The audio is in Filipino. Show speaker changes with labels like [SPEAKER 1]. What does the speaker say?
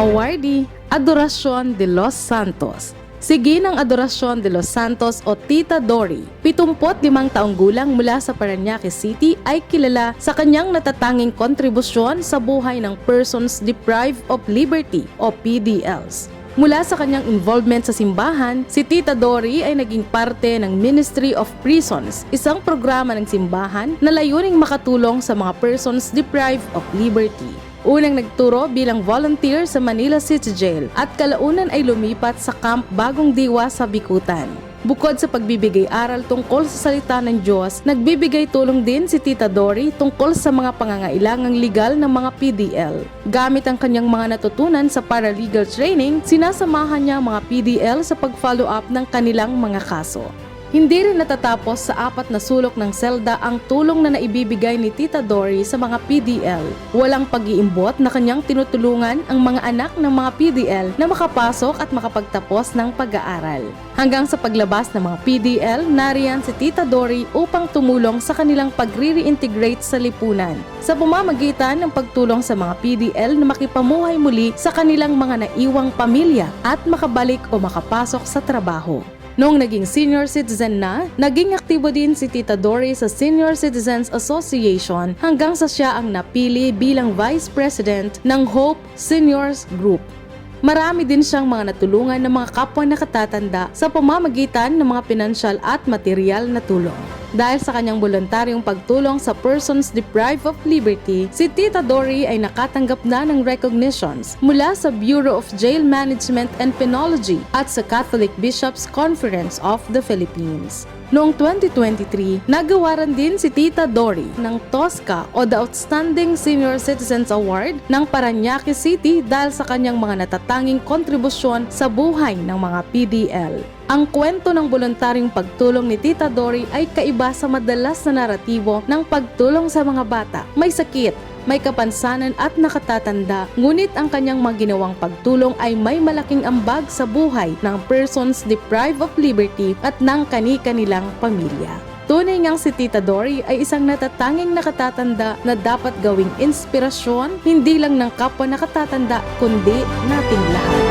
[SPEAKER 1] Awardee Adoracion de los Santos. Sige ng Adoracion de los Santos o Tita Dory, 75 taong gulang mula sa Parañaque City ay kilala sa kanyang natatanging kontribusyon sa buhay ng Persons Deprived of Liberty o PDLs. Mula sa kanyang involvement sa simbahan, si Tita Dory ay naging parte ng Ministry of Prisons, isang programa ng simbahan na layuning makatulong sa mga persons deprived of liberty. Unang nagturo bilang volunteer sa Manila City Jail at kalaunan ay lumipat sa Camp Bagong Diwa sa Bikutan. Bukod sa pagbibigay aral tungkol sa salita ng Diyos, nagbibigay tulong din si Tita Dory tungkol sa mga pangangailangang legal ng mga PDL. Gamit ang kanyang mga natutunan sa paralegal training, sinasamahan niya ang mga PDL sa pag-follow up ng kanilang mga kaso. Hindi rin natatapos sa apat na sulok ng selda ang tulong na naibibigay ni Tita Dory sa mga PDL. Walang pag-iimbot na kanyang tinutulungan ang mga anak ng mga PDL na makapasok at makapagtapos ng pag-aaral. Hanggang sa paglabas ng mga PDL, nariyan si Tita Dory upang tumulong sa kanilang pag-reintegrate sa lipunan. Sa pamamagitan ng pagtulong sa mga PDL na makipamuhay muli sa kanilang mga naiwang pamilya at makabalik o makapasok sa trabaho. Noong naging senior citizen na, naging aktibo din si Tita Dory sa Senior Citizens Association hanggang sa siya ang napili bilang Vice President ng Hope Seniors Group. Marami din siyang mga natulungan ng mga kapwa nakatatanda sa pamamagitan ng mga pinansyal at material na tulong. Dahil sa kanyang voluntaryong pagtulong sa persons deprived of liberty, si Tita Dory ay nakatanggap na ng recognitions mula sa Bureau of Jail Management and Penology at sa Catholic Bishops Conference of the Philippines. Noong 2023, nagawaran din si Tita Dory ng TOSCA o the Outstanding Senior Citizens Award ng Parañaque City dahil sa kanyang mga natatanging kontribusyon sa buhay ng mga PDL. Ang kwento ng voluntaryong pagtulong ni Tita Dory ay kaiba sa madalas na naratibo ng pagtulong sa mga bata, may sakit, may kapansanan at nakatatanda, ngunit ang kanyang mga ginawang pagtulong ay may malaking ambag sa buhay ng persons deprived of liberty at ng kani-kanilang pamilya. Tunay ngang si Tita Dory ay isang natatanging nakatatanda na dapat gawing inspirasyon hindi lang ng kapwa nakatatanda kundi nating lahat.